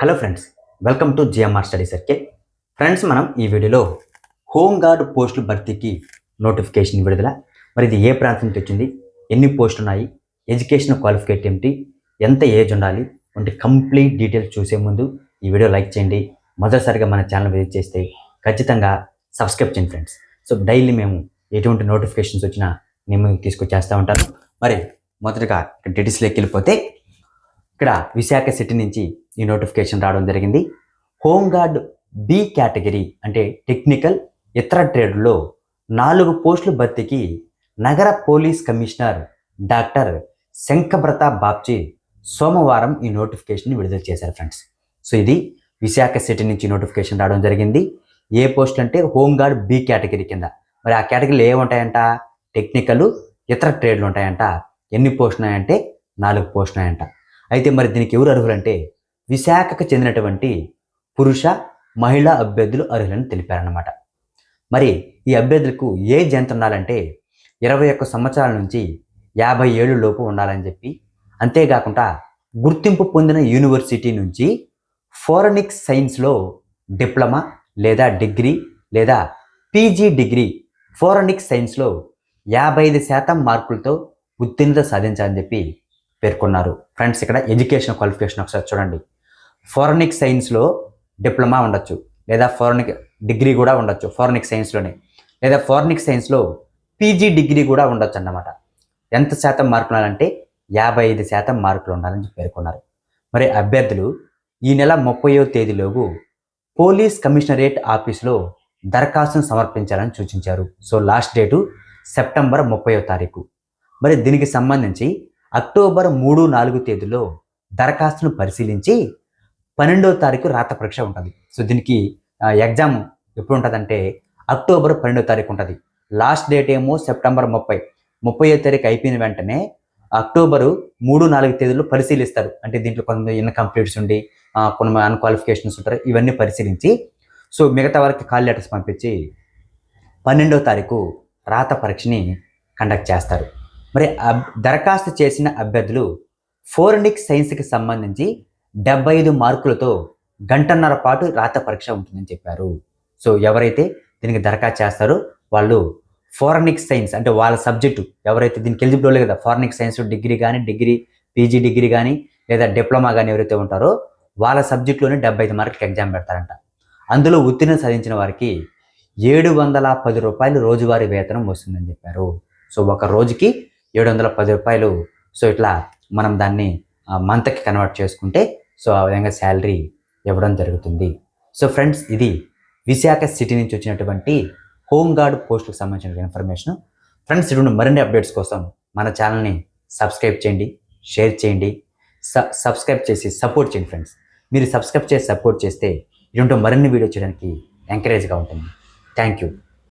Hello friends welcome to GMR study circle friends మనం ఈ వీడియోలో హోంగార్డ్ పోస్టుల భర్తీకి నోటిఫికేషన్ విడుదల. మరి ఇది ఏ ప్రాంతం నుంచి వచ్చింది? ఎన్ని పోస్టులు ఉన్నాయి? ఎడ్యుకేషన్ క్వాలిఫికేట్ ఏమిటి ఎంత ఏజ్ ఉండాలి? వంటి కంప్లీట్ డీటెయిల్స్ చూసే ముందు ఈ వీడియో లైక్ చేయండి. మొదటిసారిగా మన ఛానల్ విజిట్ చేస్తే ఖచ్చితంగా సబ్స్క్రైబ్ చేయండి ఫ్రెండ్స్ సో డైలీ మేము ఎటువంటి నోటిఫికేషన్స్ వచ్చినా నేను తీసుకొచ్చేస్తూ ఉంటాను. మరి మొదటగా డీటెయిల్స్లోకి వెళ్ళిపోతే ఇక్కడ విశాఖ సిటీ నుంచి ఈ నోటిఫికేషన్ రావడం జరిగింది. హోమ్ గార్డ్ బి కేటగిరీ అంటే టెక్నికల్ ఇతర ట్రేడ్లో నాలుగు పోస్టుల భర్తీకి నగర police commissioner doctor Shankhabrata Bagchi సోమవారం ఈ నోటిఫికేషన్ విడుదల చేశారు ఫ్రెండ్స్ సో ఇది విశాఖ సిటీ నుంచి నోటిఫికేషన్ రావడం జరిగింది. ఏ పోస్ట్ అంటే హోమ్ గార్డ్ బి కేటగిరీ కింద. మరి ఆ కేటగిరీలు ఏముంటాయంట టెక్నికలు టెక్నికల్ ఇతర ట్రేడ్లు ఉంటాయంట. ఎన్ని పోస్టులు ఉన్నాయంటే నాలుగు పోస్టులు ఉన్నాయంట. అయితే మరి దీనికి ఎవరు అర్హులంటే విశాఖకు చెందినటువంటి పురుష మహిళా అభ్యర్థులు అర్హులని తెలిపారన్నమాట. మరి ఈ అభ్యర్థులకు ఏజ్ ఎంత ఉండాలంటే ఇరవై ఒక్క సంవత్సరాల నుంచి యాభై ఏళ్ళు లోపు ఉండాలని చెప్పి అంతేకాకుండా గుర్తింపు పొందిన యూనివర్సిటీ నుంచి ఫోరెనిక్ సైన్స్లో డిప్లొమా లేదా డిగ్రీ లేదా పీజీ డిగ్రీ ఫోరనిక్ సైన్స్లో యాభై ఐదు శాతం మార్కులతో ఉత్తీర్ణత సాధించాలని చెప్పి పేర్కొన్నారు. ఫ్రెండ్స్ ఇక్కడ ఎడ్యుకేషన్ క్వాలిఫికేషన్ ఒకసారి చూడండి. ఫారెనిక్ సైన్స్లో డిప్లొమా ఉండొచ్చు. లేదా ఫారెనిక్ డిగ్రీ కూడా ఉండొచ్చు ఫారెనిక్ సైన్స్లోనే లేదా ఫారెనిక్ సైన్స్లో పీజీ డిగ్రీ కూడా ఉండొచ్చు అన్నమాట. ఎంత శాతం మార్కులు ఉండాలంటే యాభై ఐదు శాతం మార్కులు ఉండాలని పేర్కొన్నారు. మరి అభ్యర్థులు ఈ నెల ముప్పయో తేదీలోపు పోలీస్ కమిషనరేట్ ఆఫీసులో దరఖాస్తును సమర్పించాలని సూచించారు. సో లాస్ట్ డేటు సెప్టెంబర్ ముప్పయో తారీఖు. మరి దీనికి సంబంధించి అక్టోబర్ మూడు నాలుగు తేదీలో దరఖాస్తును పరిశీలించి పన్నెండవ తారీఖు రాత పరీక్ష ఉంటుంది. సో దీనికి ఎగ్జామ్ ఎప్పుడు ఉంటుందంటే అక్టోబర్ పన్నెండో తారీఖు ఉంటుంది. లాస్ట్ డేట్ ఏమో సెప్టెంబర్ ముప్పై. ముప్పై తారీఖు అయిపోయిన వెంటనే అక్టోబరు మూడు నాలుగు తేదీలు పరిశీలిస్తారు. అంటే దీంట్లో కొంతమంది ఇన్కంప్లీట్స్ ఉండి కొన్ని అన్క్వాలిఫికేషన్స్ ఉంటారు ఇవన్నీ పరిశీలించి సో మిగతా వారికి కాల్ లెటర్స్ పంపించి పన్నెండవ తారీఖు రాత పరీక్షని కండక్ట్ చేస్తారు. మరి అబ్ దరఖాస్తు చేసిన అభ్యర్థులు ఫోరెనిక్ సైన్స్కి సంబంధించి డెబ్బై ఐదు మార్కులతో గంటన్నర పాటు రాత పరీక్ష ఉంటుందని చెప్పారు. సో ఎవరైతే దీనికి దరఖాస్తు చేస్తారో వాళ్ళు ఫారెనిక్ సైన్స్ అంటే వాళ్ళ సబ్జెక్టు ఎవరైతే దీనికి ఎలిజిబుల్ కదా ఫారెనిక్ సైన్స్ డిగ్రీ కానీ డిగ్రీ పీజీ డిగ్రీ కానీ లేదా డిప్లొమా కానీ ఎవరైతే ఉంటారో వాళ్ళ సబ్జెక్టులోనే డెబ్బై ఐదు మార్కులకి ఎగ్జామ్ పెడతారంట. అందులో ఉత్తీర్ణ సాధించిన వారికి ఏడు వందల పది రూపాయలు రోజువారీ వేతనం వస్తుందని చెప్పారు. సో ఒక రోజుకి ఏడు వందల పది రూపాయలు. సో ఇట్లా మనం దాన్ని మంత్కి కన్వర్ట్ చేసుకుంటే సో ఆ విధంగా శాలరీ ఇవ్వడం జరుగుతుంది. సో ఫ్రెండ్స్ ఇది విశాఖ సిటీ నుంచి వచ్చినటువంటి హోమ్ గార్డ్ సంబంధించిన ఇన్ఫర్మేషన్. ఫ్రెండ్స్ ఇటువంటి మరిన్ని అప్డేట్స్ కోసం మన ఛానల్ని సబ్స్క్రైబ్ చేయండి షేర్ చేయండి సబ్స్క్రైబ్ చేసి సపోర్ట్ చేయండి ఫ్రెండ్స్. మీరు సబ్స్క్రైబ్ చేసి సపోర్ట్ చేస్తే ఇటువంటి మరిన్ని వీడియో చేయడానికి ఎంకరేజ్గా ఉంటుంది. Thank you.